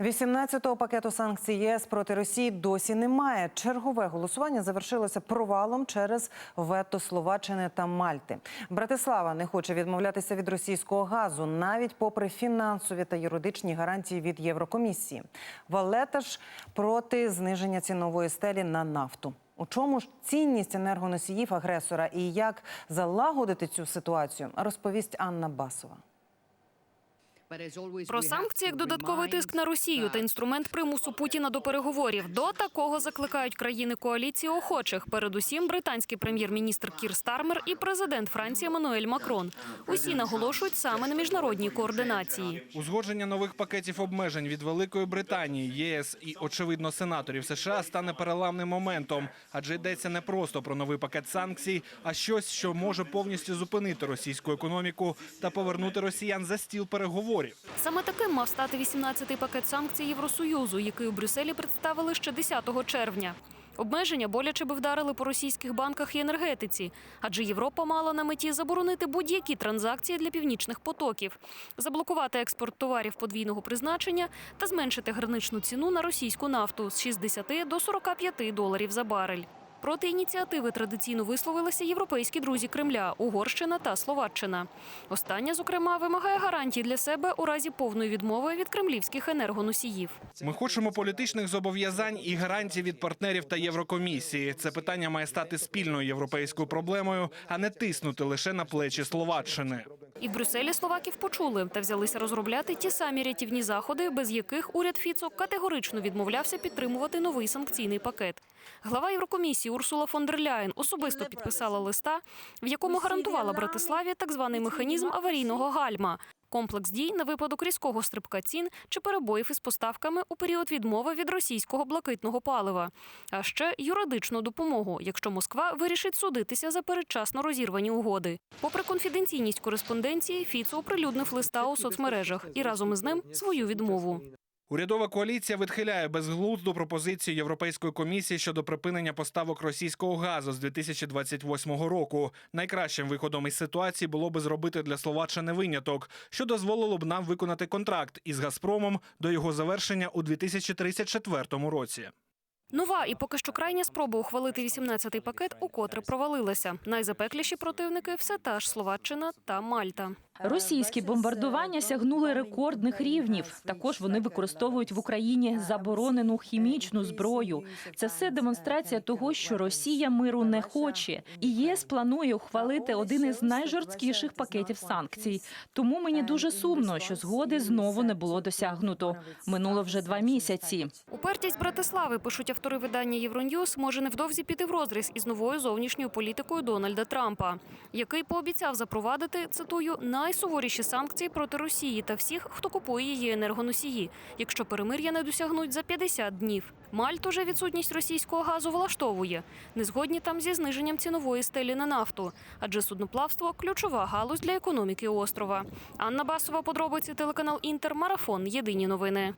18-го пакету санкцій ЄС проти Росії досі немає. Чергове голосування завершилося провалом через вето Словаччини та Мальти. Братислава не хоче відмовлятися від російського газу, навіть попри фінансові та юридичні гарантії від Єврокомісії. Валета ж проти зниження цінової стелі на нафту. У чому ж цінність енергоносіїв агресора і як залагодити цю ситуацію, розповість Анна Басова. Про санкції як додатковий тиск на Росію та інструмент примусу Путіна до переговорів. До такого закликають країни коаліції охочих. Передусім, британський прем'єр-міністр Кір Стармер і президент Франції Еммануель Макрон. Усі наголошують саме на міжнародній координації. Узгодження нових пакетів обмежень від Великої Британії, єС і, очевидно, сенаторів США стане переламним моментом, адже йдеться не просто про новий пакет санкцій, а щось, що може повністю зупинити російську економіку та повернути росіян за стіл переговорів. Саме таким мав стати 18-й пакет санкцій Євросоюзу, який у Брюсселі представили ще 10 червня. Обмеження боляче би вдарили по російських банках і енергетиці, адже Європа мала на меті заборонити будь-які транзакції для північних потоків, заблокувати експорт товарів подвійного призначення та зменшити граничну ціну на російську нафту з 60 до 45 доларів за барель. Проти ініціативи традиційно висловилися європейські друзі Кремля Угорщина та Словаччина. Остання, зокрема, вимагає гарантій для себе у разі повної відмови від кремлівських енергоносіїв. Ми хочемо політичних зобов'язань і гарантій від партнерів та Єврокомісії. Це питання має стати спільною європейською проблемою, а не тиснути лише на плечі Словаччини. І в Брюсселі словаків почули та взялися розробляти ті самі рятівні заходи, без яких уряд Фіцо категорично відмовлявся підтримувати новий санкційний пакет. Глава Єврокомісії Урсула фон дер Ляєн особисто підписала листа, в якому гарантувала Братиславі так званий механізм аварійного гальма. Комплекс дій на випадок різкого стрибка цін чи перебоїв із поставками у період відмови від російського блакитного палива, а ще юридичну допомогу, якщо Москва вирішить судитися за передчасно розірвані угоди. Попри конфіденційність кореспонденції, Фіцо оприлюднив листа у соцмережах і разом із ним свою відмову. Урядова коаліція відхиляє безглузду пропозицію Європейської комісії щодо припинення поставок російського газу з 2028 року. Найкращим виходом із ситуації було би зробити для Словаччини виняток, що дозволило б нам виконати контракт із Газпромом до його завершення у 2034 році. Нова і поки що крайня спроба ухвалити 18-й пакет укотре провалилася. Найзапекліші противники все та ж Словаччина та Мальта. Російські бомбардування сягнули рекордних рівнів. Також вони використовують в Україні заборонену хімічну зброю. Це все демонстрація того, що Росія миру не хоче. І ЄС планує ухвалити один із найжорсткіших пакетів санкцій. Тому мені дуже сумно, що згоди знову не було досягнуто. Минуло вже два місяці. Упертість Братислави, пишуть автори видання Євроньюз, може невдовзі піти в розріз із новою зовнішньою політикою Дональда Трампа, який пообіцяв запровадити цитую найсуворіші санкції проти Росії та всіх, хто купує її енергоносії, якщо перемир'я не досягнуть за 50 днів. Мальту вже відсутність російського газу влаштовує. Не згодні там зі зниженням цінової стелі на нафту, адже судноплавство ключова галузь для економіки острова. Анна Басова, подробиці телеканал Інтер, марафон. Єдині новини.